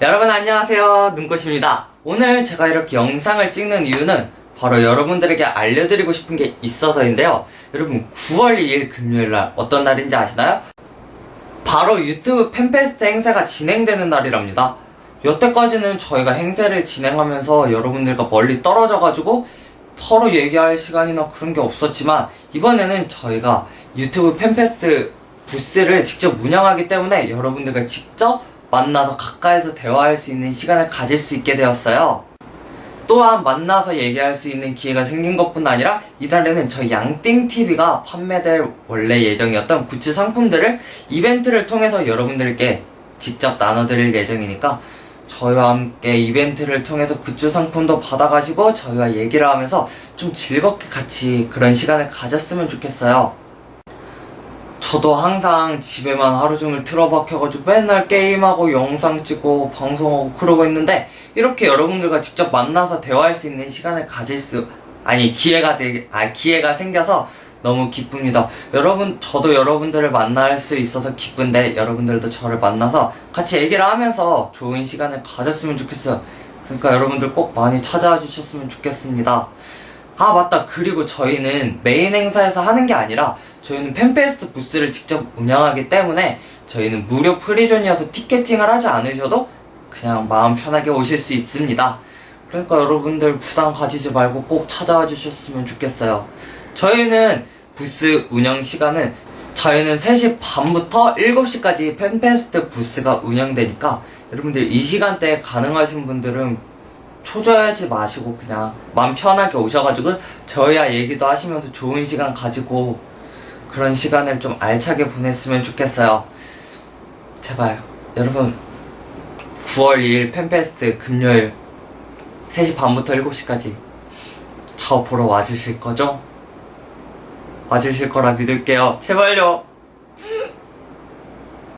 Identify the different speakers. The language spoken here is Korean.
Speaker 1: 여러분 안녕하세요. 눈꽃입니다. 오늘 제가 이렇게 영상을 찍는 이유는 바로 여러분들에게 알려드리고 싶은 게 있어서인데요. 여러분 9월 2일 금요일날 어떤 날인지 아시나요? 바로 유튜브 팬페스트 행사가 진행되는 날이랍니다. 여태까지는 저희가 행사를 진행하면서 여러분들과 멀리 떨어져가지고 서로 얘기할 시간이나 그런 게 없었지만 이번에는 저희가 유튜브 팬페스트 부스를 직접 운영하기 때문에 여러분들과 직접 만나서 가까이서 대화할 수 있는 시간을 가질 수 있게 되었어요. 또한 만나서 얘기할 수 있는 기회가 생긴 것뿐 아니라 이달에는 저희 양띵TV가 판매될 원래 예정이었던 굿즈 상품들을 이벤트를 통해서 여러분들께 직접 나눠드릴 예정이니까 저희와 함께 이벤트를 통해서 굿즈 상품도 받아가시고 저희와 얘기를 하면서 좀 즐겁게 같이 그런 시간을 가졌으면 좋겠어요. 저도 항상 집에만 하루 종일 틀어박혀가지고 맨날 게임하고 영상 찍고 방송하고 그러고 있는데 이렇게 여러분들과 직접 만나서 대화할 수 있는 시간을 가질 수 아니 기회가 되, 아 기회가 생겨서 너무 기쁩니다. 여러분 저도 여러분들을 만날 수 있어서 기쁜데 여러분들도 저를 만나서 같이 얘기를 하면서 좋은 시간을 가졌으면 좋겠어요. 그러니까 여러분들 꼭 많이 찾아와 주셨으면 좋겠습니다. 아 맞다 그리고 저희는 메인 행사에서 하는 게 아니라 저희는 팬페스트 부스를 직접 운영하기 때문에 저희는 무료 프리존이어서 티켓팅을 하지 않으셔도 그냥 마음 편하게 오실 수 있습니다. 그러니까 여러분들 부담 가지지 말고 꼭 찾아와 주셨으면 좋겠어요. 저희는 부스 운영 시간은 저희는 3시 반부터 7시까지 팬페스트 부스가 운영되니까 여러분들 이 시간대에 가능하신 분들은 초조하지 마시고 그냥 마음 편하게 오셔가지고 저희와 얘기도 하시면서 좋은 시간 가지고 그런 시간을 좀 알차게 보냈으면 좋겠어요. 제발 여러분 9월 2일 팬페스트 금요일 3시 반부터 7시까지 저 보러 와주실 거죠? 와주실 거라 믿을게요. 제발요.